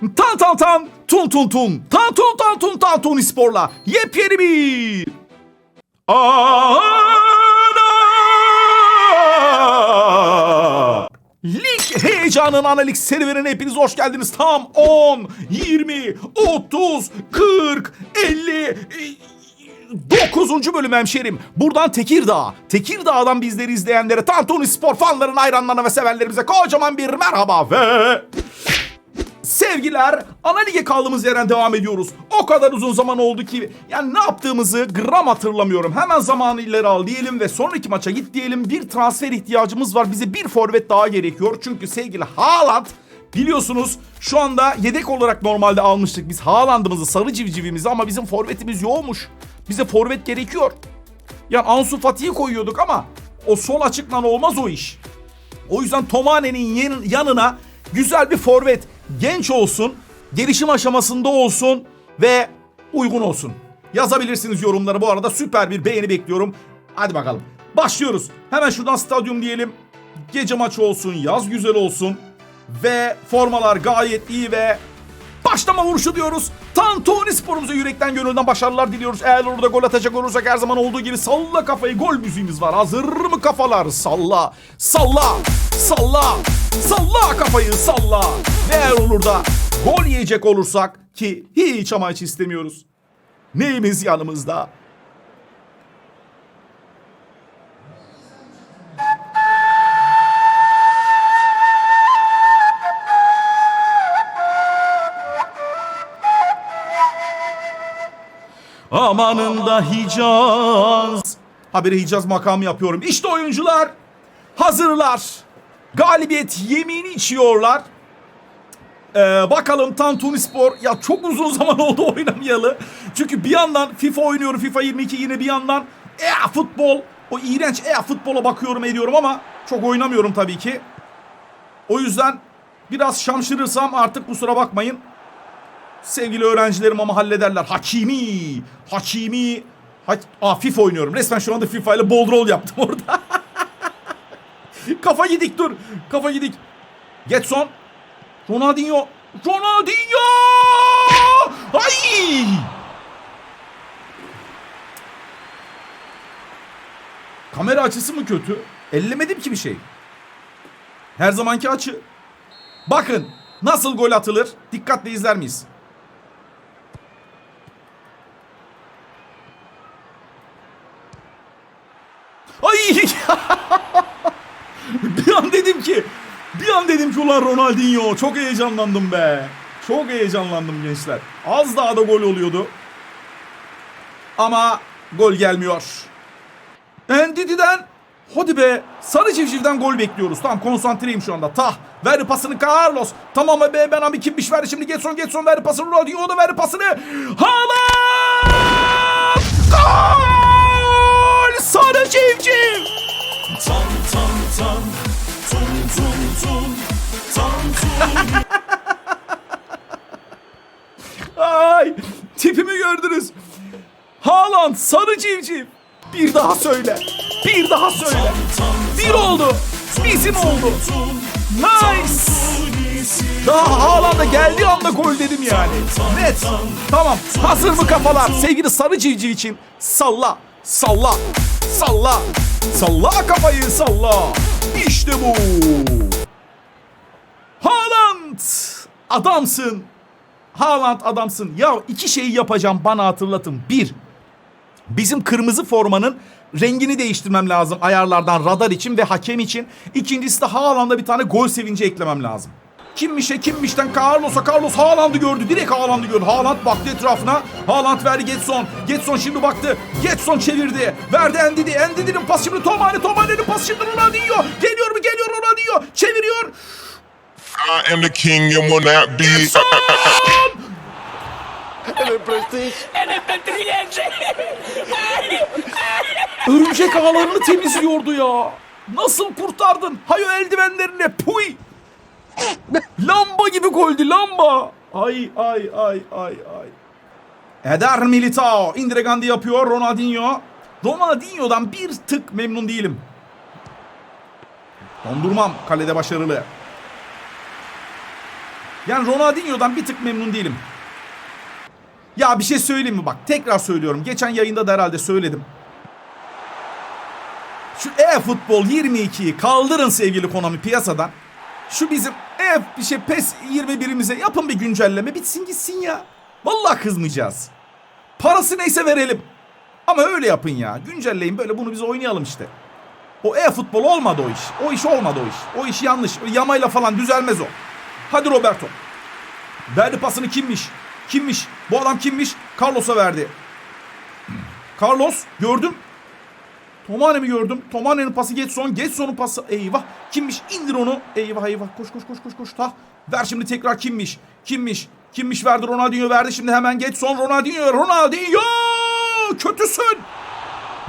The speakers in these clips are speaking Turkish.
Tan tan tan, tun tun tun, tan tun tan tun tan tun sporla yepyeni bir Ana! Lig heyecanın analik serüvenine hepiniz hoş geldiniz. Tam 10, 20, 30, 40, 50, 9. bölüm hemşerim. Buradan Tekirdağ. Tekirdağ'dan bizleri izleyenlere, Tantuni Spor fanların, hayranlarına ve severlerimize kocaman bir merhaba ve... Sevgiler, ana lige kaldığımız yerden devam ediyoruz. O kadar uzun zaman oldu ki yani ne yaptığımızı gram hatırlamıyorum. Hemen zamanı ileri al diyelim ve sonraki maça git diyelim. Bir transfer ihtiyacımız var. Bize bir forvet daha gerekiyor. Çünkü sevgili Haaland biliyorsunuz şu anda yedek olarak normalde almıştık biz Haaland'ımızı, sarı civcivimizi ama bizim forvetimiz yoğmuş. Bize forvet gerekiyor. Yani Ansu Fati'yi koyuyorduk ama o sol açıklan olmaz o iş. O yüzden Tomane'nin yan- yanına güzel bir forvet. Genç olsun, gelişim aşamasında olsun ve uygun olsun. Yazabilirsiniz yorumlara. Bu arada süper bir beğeni bekliyorum. Hadi bakalım. Başlıyoruz. Hemen şuradan stadyum diyelim. Gece maçı olsun, yaz güzel olsun. Ve formalar gayet iyi ve Başlama vuruşu diyoruz. Tantuni sporumuza yürekten gönülden başarılar diliyoruz. Eğer orada gol atacak olursak her zaman olduğu gibi salla kafayı gol müziğimiz var. Hazır mı kafalar? Salla, salla, salla, salla kafayı salla. Ve eğer olur da gol yiyecek olursak ki hiç ama hiç istemiyoruz. Neyimiz yanımızda? Amanında Hicaz. Haberi Hicaz makamı yapıyorum. İşte oyuncular hazırlar. Galibiyet yemini içiyorlar. Ee, bakalım Tantuni Spor ya çok uzun zaman oldu oynamayalı. Çünkü bir yandan FIFA oynuyorum FIFA 22 yine bir yandan EA futbol o iğrenç EA futbola bakıyorum ediyorum ama çok oynamıyorum tabii ki. O yüzden biraz şamşırırsam artık kusura bakmayın. Sevgili öğrencilerim ama hallederler. Hakimi. Hakimi. Ha Aa, FIFA oynuyorum. Resmen şu anda FIFA ile bol rol yaptım orada. Kafa gidik dur. Kafa gidik. Getson. Ronaldinho. Ronaldinho! Ay! Kamera açısı mı kötü? Ellemedim ki bir şey. Her zamanki açı. Bakın nasıl gol atılır. Dikkatle izler miyiz? Ay! bir an dedim ki bir ulan Ronaldinho çok heyecanlandım be. Çok heyecanlandım gençler. Az daha da gol oluyordu. Ama gol gelmiyor. Endidi'den hadi be sarı civcivden gol bekliyoruz. Tamam konsantreyim şu anda. Tah verdi pasını Carlos. Tamam be ben abi kimmiş verdi şimdi Getson Getson verdi pasını Ronaldinho da verdi pasını. Haaland! Gol! Sarı civciv! Tan, tun tun tun, tan tun. Ay tipimi gördünüz. Haaland sarı civciv. Bir daha söyle. Bir daha söyle. Bir oldu. Bizim oldu. Nice. Daha Haaland'a geldiği anda gol dedim yani. Net. Tamam. Hazır mı kafalar? Sevgili sarı civciv için salla, salla, salla, salla kafayı salla. İşte bu. Haaland. Adamsın. Haaland adamsın. Ya iki şeyi yapacağım bana hatırlatın. Bir, bizim kırmızı formanın rengini değiştirmem lazım ayarlardan radar için ve hakem için. İkincisi de Haaland'a bir tane gol sevinci eklemem lazım. Kimmişe kimmişten Carlos'a Carlos Haaland'ı gördü. Direkt Haaland'ı gördü. Haaland baktı etrafına. Haaland verdi Getson. Getson şimdi baktı. Getson çevirdi. Verdi Endidi. Endidi'nin pası şimdi Tomane. Tomane'nin pası şimdi Ronaldinho. Geliyor mu? Geliyor Ronaldinho. Çeviriyor. I am the king and will not be. Örümcek ağlarını temizliyordu ya. Nasıl kurtardın? Hayo eldivenlerine puy. lamba gibi goldü lamba. Ay ay ay ay ay. Eder Militao. Indiregandi yapıyor Ronaldinho. Ronaldinho'dan bir tık memnun değilim. Dondurmam kalede başarılı. Yani Ronaldinho'dan bir tık memnun değilim. Ya bir şey söyleyeyim mi bak tekrar söylüyorum. Geçen yayında da herhalde söyledim. Şu e-futbol 22'yi kaldırın sevgili Konami piyasadan. Şu bizim e bir şey PES 21'imize yapın bir güncelleme bitsin gitsin ya. Vallahi kızmayacağız. Parası neyse verelim. Ama öyle yapın ya. Güncelleyin böyle bunu biz oynayalım işte. O e-futbol olmadı o iş. O iş olmadı o iş. O iş yanlış. Yamayla falan düzelmez o. Hadi Roberto. Verdi pasını kimmiş? Kimmiş? Bu adam kimmiş? Carlos'a verdi. Carlos gördüm. Tomane mi gördüm? Tomane'nin pası Getson. Getson'un pası. Eyvah. Kimmiş? İndir onu. Eyvah eyvah. Koş koş koş koş koş. Ta. Ver şimdi tekrar kimmiş? Kimmiş? Kimmiş verdi? Ronaldinho verdi. Şimdi hemen Getson. Ronaldinho. Ronaldinho! Kötüsün.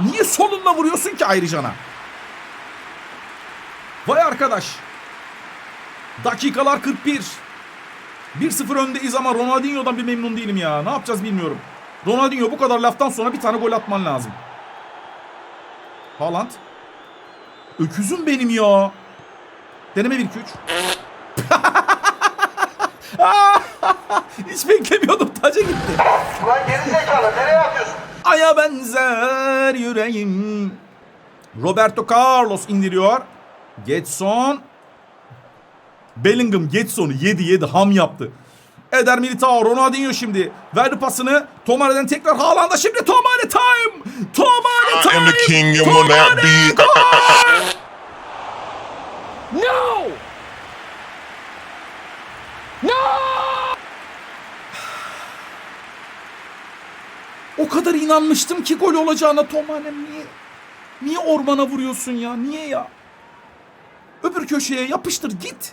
Niye solunla vuruyorsun ki ayrıcana? Vay arkadaş. Dakikalar 41. 1-0 öndeyiz ama Ronaldinho'dan bir memnun değilim ya. Ne yapacağız bilmiyorum. Ronaldinho bu kadar laftan sonra bir tane gol atman lazım. Haaland. Öküzüm benim ya. Deneme 1-2-3. Hiç beklemiyordum. Taca gitti. Ulan geri zekalı nereye atıyorsun? Aya benzer yüreğim. Roberto Carlos indiriyor. Getson. Bellingham Getson'u yedi yedi ham yaptı. Eder Militao Ronaldinho şimdi. Verdi pasını. Tomare'den tekrar Haaland'a şimdi Tomare time. Tomare time. the king Tomare gol! No! O kadar inanmıştım ki gol olacağına Tomanem niye? Niye ormana vuruyorsun ya? Niye ya? Öbür köşeye yapıştır git.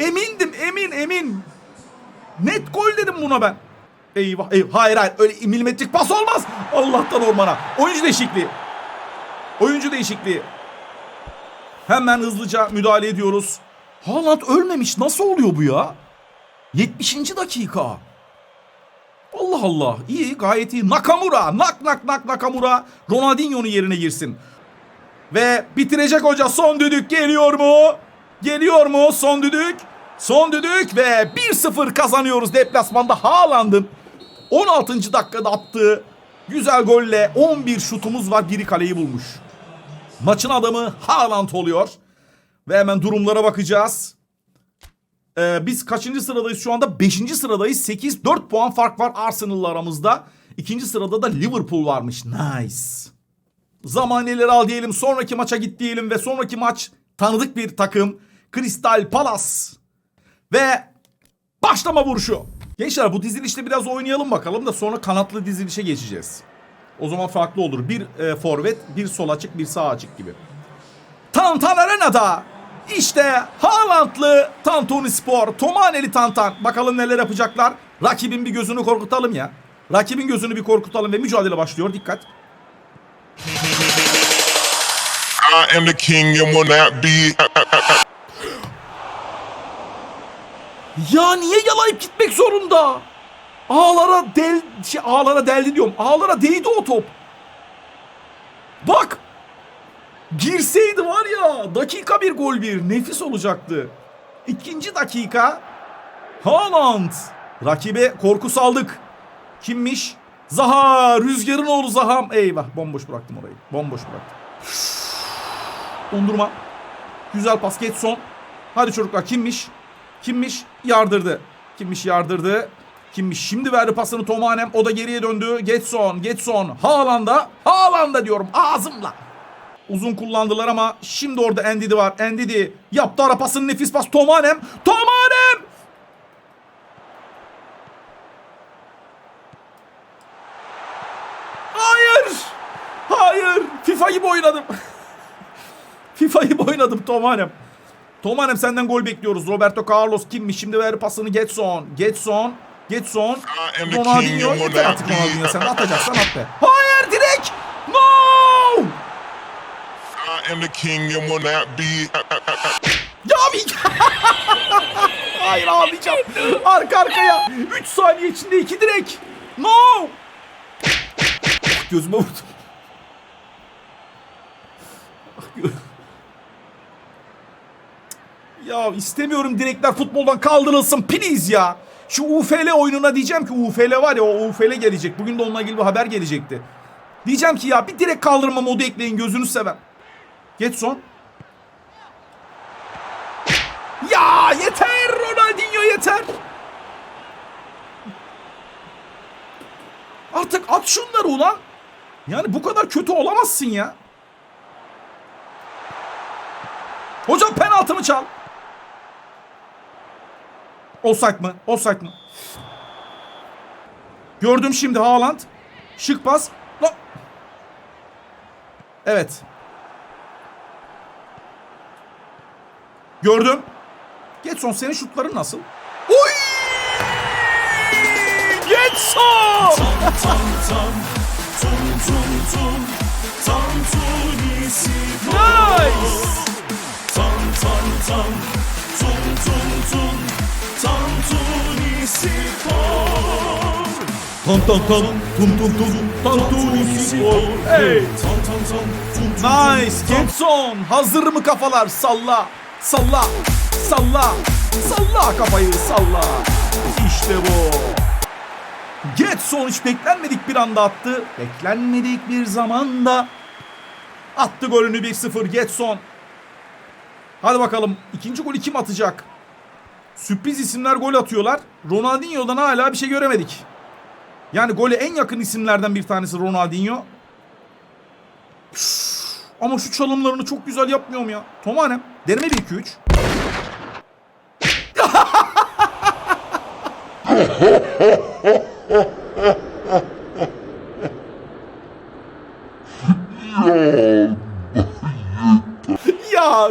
Emindim emin emin. Net gol dedim buna ben. Eyvah eyvah. Hayır hayır öyle milimetrik pas olmaz. Allah'tan ormana. Oyuncu değişikliği. Oyuncu değişikliği. Hemen hızlıca müdahale ediyoruz. Haaland ölmemiş. Nasıl oluyor bu ya? 70. dakika. Allah Allah. İyi gayet iyi. Nakamura. Nak nak nak Nakamura. Ronaldinho'nun yerine girsin. Ve bitirecek hoca. Son düdük geliyor mu? Geliyor mu son düdük? Son düdük ve 1-0 kazanıyoruz deplasmanda Haaland'ın 16. dakikada attığı güzel golle 11 şutumuz var. Biri kaleyi bulmuş. Maçın adamı Haaland oluyor. Ve hemen durumlara bakacağız. Ee, biz kaçıncı sıradayız şu anda? Beşinci sıradayız. 8, 4 puan fark var Arsenal'la aramızda. İkinci sırada da Liverpool varmış. Nice. Zamaneleri al diyelim. Sonraki maça git diyelim. Ve sonraki maç tanıdık bir takım. Crystal Palace. Ve başlama vuruşu. Gençler bu dizilişte biraz oynayalım bakalım da sonra kanatlı dizilişe geçeceğiz. O zaman farklı olur. Bir e, forvet, bir sol açık, bir sağ açık gibi. Tantan Arena'da işte Haalandlı Tantuni Spor, Tomaneli Tantan. Bakalım neler yapacaklar. Rakibin bir gözünü korkutalım ya. Rakibin gözünü bir korkutalım ve mücadele başlıyor. Dikkat. I am the king and will not be. Ya niye yalayıp gitmek zorunda? Ağlara del şey, ağlara deldi diyorum. Ağlara değdi o top. Bak. Girseydi var ya dakika bir gol bir nefis olacaktı. İkinci dakika Haaland. Rakibe korku saldık. Kimmiş? Zaha. Rüzgarın oğlu Zaham. Eyvah bomboş bıraktım orayı. Bomboş bıraktım. Dondurma. Güzel pas Getson. Hadi çocuklar kimmiş? Kimmiş? Yardırdı. Kimmiş yardırdı. Kimmiş? Şimdi verdi pasını Tomanem. O da geriye döndü. Getson. Getson. Haaland'a. Haaland'a diyorum ağzımla. Uzun kullandılar ama şimdi orada Endidi var. Endidi yaptı ara pasını nefis pas. Tomanem. Tomanem. Hayır. Hayır. FIFA gibi oynadım. FIFA gibi oynadım Tomanem. Tomanem senden gol bekliyoruz. Roberto Carlos kimmiş? Şimdi ver pasını Getson. Getson. Getson. Ronaldinho. Yeter artık Ronaldinho. Sen atacaksan at be. Hayır direkt. No. I am the king and will not be. Ya bir... Hayır ağlayacağım. Arka arkaya. 3 saniye içinde 2 direk. No. Gözüme vurdum. Ya istemiyorum direkler futboldan kaldırılsın please ya. Şu UFL oyununa diyeceğim ki UFL var ya o UFL gelecek. Bugün de onunla ilgili bir haber gelecekti. Diyeceğim ki ya bir direkt kaldırma modu ekleyin gözünü seven. Getson. Ya yeter Ronaldinho yeter. Artık at şunları ulan. Yani bu kadar kötü olamazsın ya. Hocam penaltımı çal. Offside mı? Offside mı? Gördüm şimdi Haaland. Şık pas. Evet. Gördüm. Getson senin şutların nasıl? Oy! Getson! Tam tam tam Tum tum tum Tantunisi Nice! Tantunisi Tam tam tam tum tum tum tantuni spor. Tum tum Nice. Getson hazır mı kafalar? Salla. Salla. Salla. Salla kafayı salla. İşte bu. Getson hiç beklenmedik bir anda attı. Beklenmedik bir zamanda attı golünü 1-0 Getson. Hadi bakalım ikinci golü kim atacak sürpriz isimler gol atıyorlar Ronaldinho'dan hala bir şey göremedik yani gole en yakın isimlerden bir tanesi Ronaldinho ama şu çalımlarını çok güzel yapmıyorum ya. Tomanem. Deneme 1-2-3. ya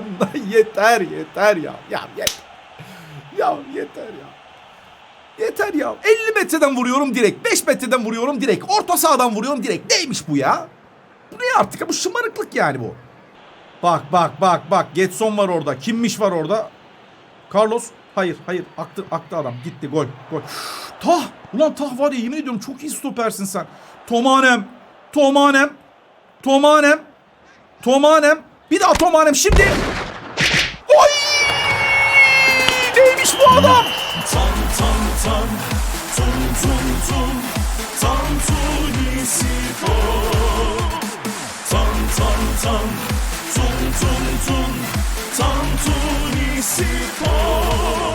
yeter yeter ya. Ya yeter. Ya yeter ya. Yeter ya. 50 metreden vuruyorum direkt. 5 metreden vuruyorum direkt. Orta sahadan vuruyorum direkt. Neymiş bu ya? Bu ne artık? Bu şımarıklık yani bu. Bak bak bak bak. Getson var orada. Kimmiş var orada? Carlos. Hayır hayır. Aktı, aktı adam. Gitti gol. Gol. Tah. Ulan Tah var ya yemin ediyorum çok iyi stopersin sen. Tomanem. Tomanem. Tomanem. Tomanem. Bir daha Tomanem şimdi. Tantunisi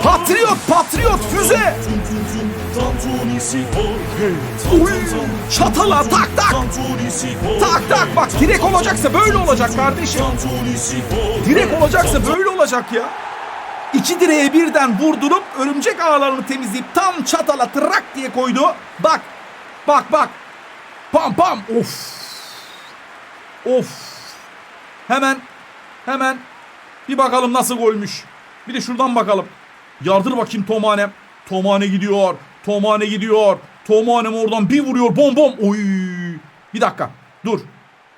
Patriot, patriot, füze. Uy, çatala tak tak. Tak tak bak direkt olacaksa böyle olacak kardeşim. Direkt olacaksa böyle olacak ya. İki direğe birden vurdurup örümcek ağlarını temizleyip tam çatala trak diye koydu. Bak. Bak bak. Pam pam. Of. Of. Hemen. Hemen. Bir bakalım nasıl golmüş. Bir de şuradan bakalım. Yardır bakayım Tomane. Tomane gidiyor. Tomane gidiyor. Tomanem oradan bir vuruyor. Bom bom. Oy. Bir dakika. Dur.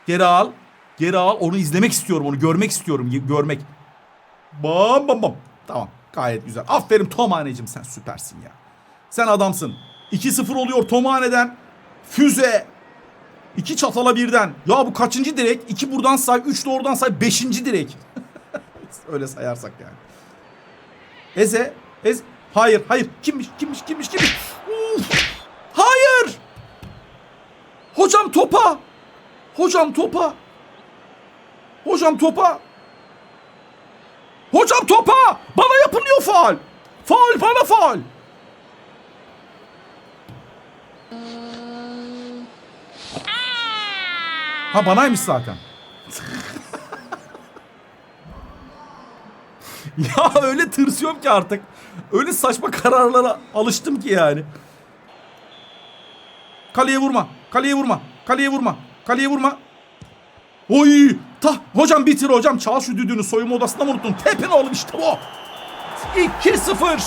Geri al. Geri al. Onu izlemek istiyorum. Onu görmek istiyorum. Görmek. Bam bam bam. Tamam. Gayet güzel. Aferin Tomane'cim sen süpersin ya. Sen adamsın. 2-0 oluyor Tomane'den. Füze. İki çatala birden. Ya bu kaçıncı direk? İki buradan say, üç de oradan say. Beşinci direk. Öyle sayarsak yani. Eze. Ez. Hayır, hayır. Kimmiş, kimmiş, kimmiş, kimmiş? Hayır. Hocam topa. Hocam topa. Hocam topa. Hocam topa. Bana yapılıyor faal. Faal bana faal. Ha banaymış zaten. ya öyle tırsıyorum ki artık. Öyle saçma kararlara alıştım ki yani. Kaleye vurma. Kaleye vurma. Kaleye vurma. Kaleye vurma. Oy! Ta hocam bitir hocam. Çal şu düdüğünü soyunma odasında mı unuttun? Tepin oğlum işte bu. 2-0.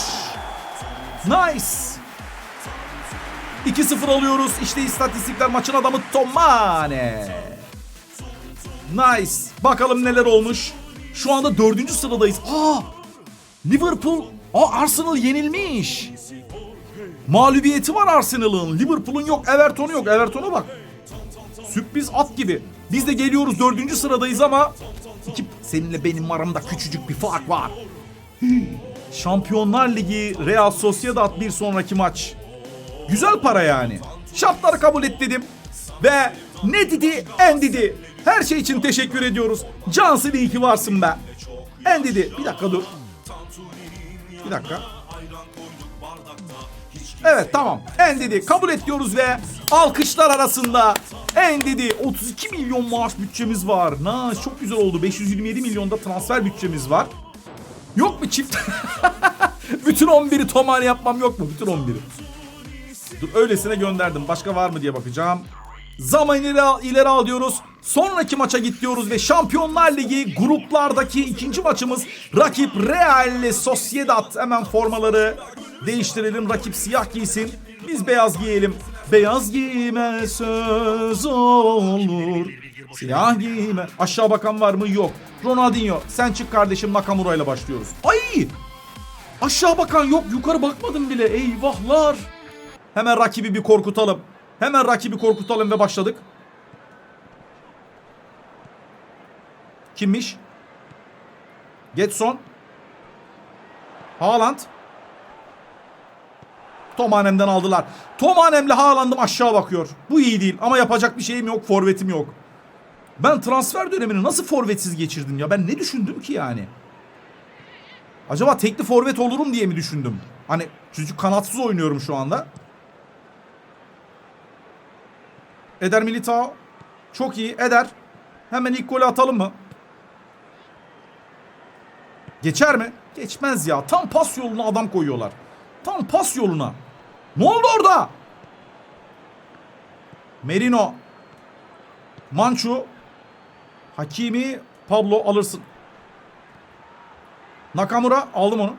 Nice. 2-0 alıyoruz. İşte istatistikler maçın adamı Tomane. Nice. Bakalım neler olmuş. Şu anda dördüncü sıradayız. Aa! Liverpool. Aa Arsenal yenilmiş. Mağlubiyeti var Arsenal'ın. Liverpool'un yok. Everton'u yok. Everton'a bak. Sürpriz at gibi. Biz de geliyoruz dördüncü sıradayız ama iki, seninle benim aramda küçücük bir fark var. Şampiyonlar Ligi Real Sociedad bir sonraki maç. Güzel para yani. Şartları kabul et dedim. Ve ne dedi en dedi. Her şey için teşekkür ediyoruz. Cansın iyi ki varsın be. En dedi. Bir dakika dur. Bir dakika. Evet tamam. En dedi. Kabul et diyoruz ve alkışlar arasında en dedi 32 milyon maaş bütçemiz var. Na çok güzel oldu. 527 milyonda transfer bütçemiz var. Yok mu çift? Bütün 11'i tomar yapmam yok mu? Bütün 11'i. Dur öylesine gönderdim. Başka var mı diye bakacağım. Zaman ileri, al- ileri al diyoruz. Sonraki maça git diyoruz ve Şampiyonlar Ligi gruplardaki ikinci maçımız rakip Real Sociedad. Hemen formaları değiştirelim. Rakip siyah giysin. Biz beyaz giyelim. Beyaz giyme söz olur. Siyah giyme. Aşağı bakan var mı? Yok. Ronaldinho sen çık kardeşim Nakamura ile başlıyoruz. Ay! Aşağı bakan yok. Yukarı bakmadım bile. Eyvahlar. Hemen rakibi bir korkutalım. Hemen rakibi korkutalım ve başladık. Kimmiş? Getson. Haaland. Tomanem'den aldılar. Tomanem'le Haaland'ım aşağı bakıyor. Bu iyi değil ama yapacak bir şeyim yok, forvetim yok. Ben transfer dönemini nasıl forvetsiz geçirdim ya? Ben ne düşündüm ki yani? Acaba tekli forvet olurum diye mi düşündüm? Hani çocuk kanatsız oynuyorum şu anda. Eder Militao. Çok iyi. Eder. Hemen ilk golü atalım mı? Geçer mi? Geçmez ya. Tam pas yoluna adam koyuyorlar. Tam pas yoluna. Ne oldu orada? Merino. Manchu. Hakimi. Pablo alırsın. Nakamura aldım onu.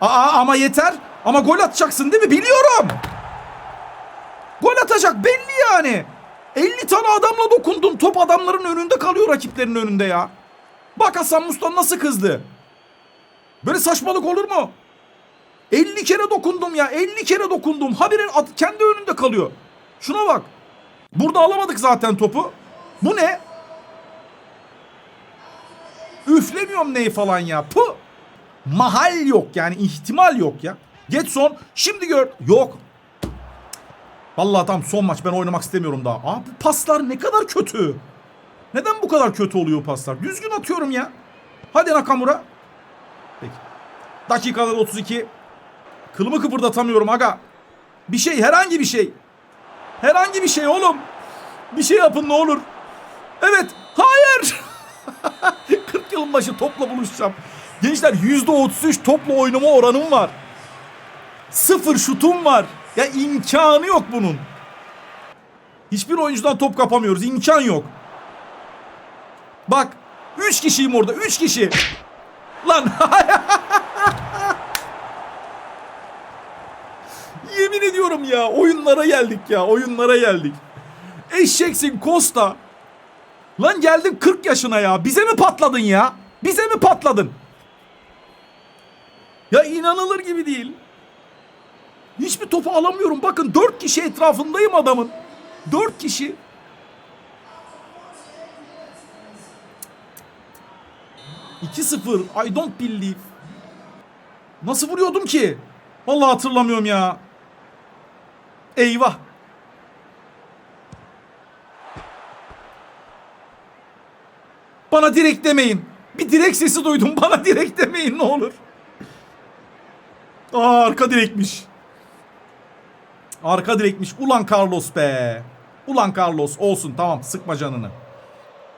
Aa ama yeter. Ama gol atacaksın değil mi? Biliyorum. Gol atacak belli yani. 50 tane adamla dokundun. Top adamların önünde kalıyor rakiplerin önünde ya. Bak Hasan Mustan nasıl kızdı. Böyle saçmalık olur mu? 50 kere dokundum ya. 50 kere dokundum. Haberin at- kendi önünde kalıyor. Şuna bak. Burada alamadık zaten topu. Bu ne? Üflemiyorum neyi falan ya. Puh. Mahal yok yani ihtimal yok ya. Getson şimdi gör. Yok. Vallahi tamam son maç ben oynamak istemiyorum daha. Abi bu paslar ne kadar kötü. Neden bu kadar kötü oluyor paslar? Düzgün atıyorum ya. Hadi Nakamura. Peki. Dakikalar 32. Kılımı kıpırdatamıyorum aga. Bir şey herhangi bir şey. Herhangi bir şey oğlum. Bir şey yapın ne olur. Evet. Hayır. 40 yılın başı topla buluşacağım. Gençler %33 topla oynama oranım var. Sıfır şutum var. Ya imkanı yok bunun. Hiçbir oyuncudan top kapamıyoruz. İmkan yok. Bak. 3 kişiyim orada. 3 kişi. Lan. Yemin ediyorum ya. Oyunlara geldik ya. Oyunlara geldik. Eşeksin Costa. Lan geldin 40 yaşına ya. Bize mi patladın ya? Bize mi patladın? Ya inanılır gibi değil. Hiçbir topu alamıyorum. Bakın 4 kişi etrafındayım adamın. 4 kişi. İki 0 I don't believe. Nasıl vuruyordum ki? Vallahi hatırlamıyorum ya. Eyvah. Bana direkt demeyin. Bir direkt sesi duydum. Bana direkt demeyin ne olur. Aa arka direkmiş. Arka direkmiş. Ulan Carlos be. Ulan Carlos olsun tamam sıkma canını.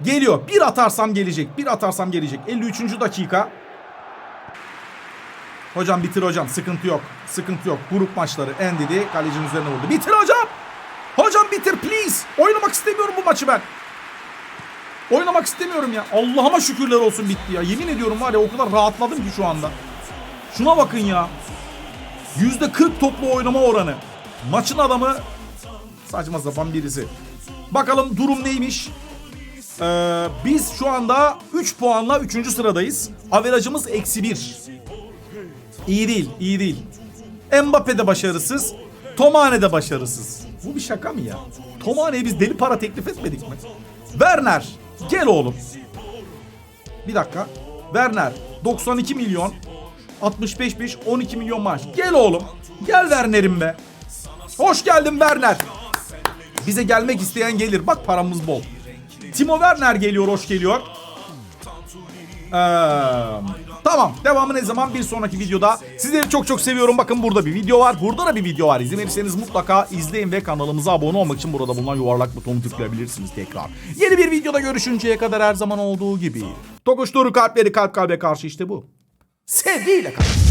Geliyor. Bir atarsam gelecek. Bir atarsam gelecek. 53. dakika. Hocam bitir hocam. Sıkıntı yok. Sıkıntı yok. Grup maçları en dedi. Kalecinin üzerine vurdu. Bitir hocam. Hocam bitir please. Oynamak istemiyorum bu maçı ben. Oynamak istemiyorum ya. Allah'ıma şükürler olsun bitti ya. Yemin ediyorum var ya o kadar rahatladım ki şu anda. Şuna bakın ya. Yüzde 40 toplu oynama oranı. Maçın adamı saçma sapan birisi. Bakalım durum neymiş? Ee, biz şu anda 3 puanla 3. sıradayız. Averajımız eksi 1. İyi değil, iyi değil. Mbappe de başarısız. Tomane de başarısız. Bu bir şaka mı ya? Tomane'ye biz deli para teklif etmedik mi? Werner, gel oğlum. Bir dakika. Werner, 92 milyon. 65 5 12 milyon maaş. Gel oğlum. Gel Werner'im be. Hoş geldin Werner. Bize gelmek isteyen gelir. Bak paramız bol. Timo Werner geliyor, hoş geliyor. Ee, tamam. Devamı ne zaman? Bir sonraki videoda. Sizleri çok çok seviyorum. Bakın burada bir video var. Burada da bir video var. İzlemediyseniz mutlaka izleyin ve kanalımıza abone olmak için burada bulunan yuvarlak butonu tıklayabilirsiniz tekrar. Yeni bir videoda görüşünceye kadar her zaman olduğu gibi. Tokuşturu kalpleri kalp kalbe karşı işte bu. Sevgiyle kalın.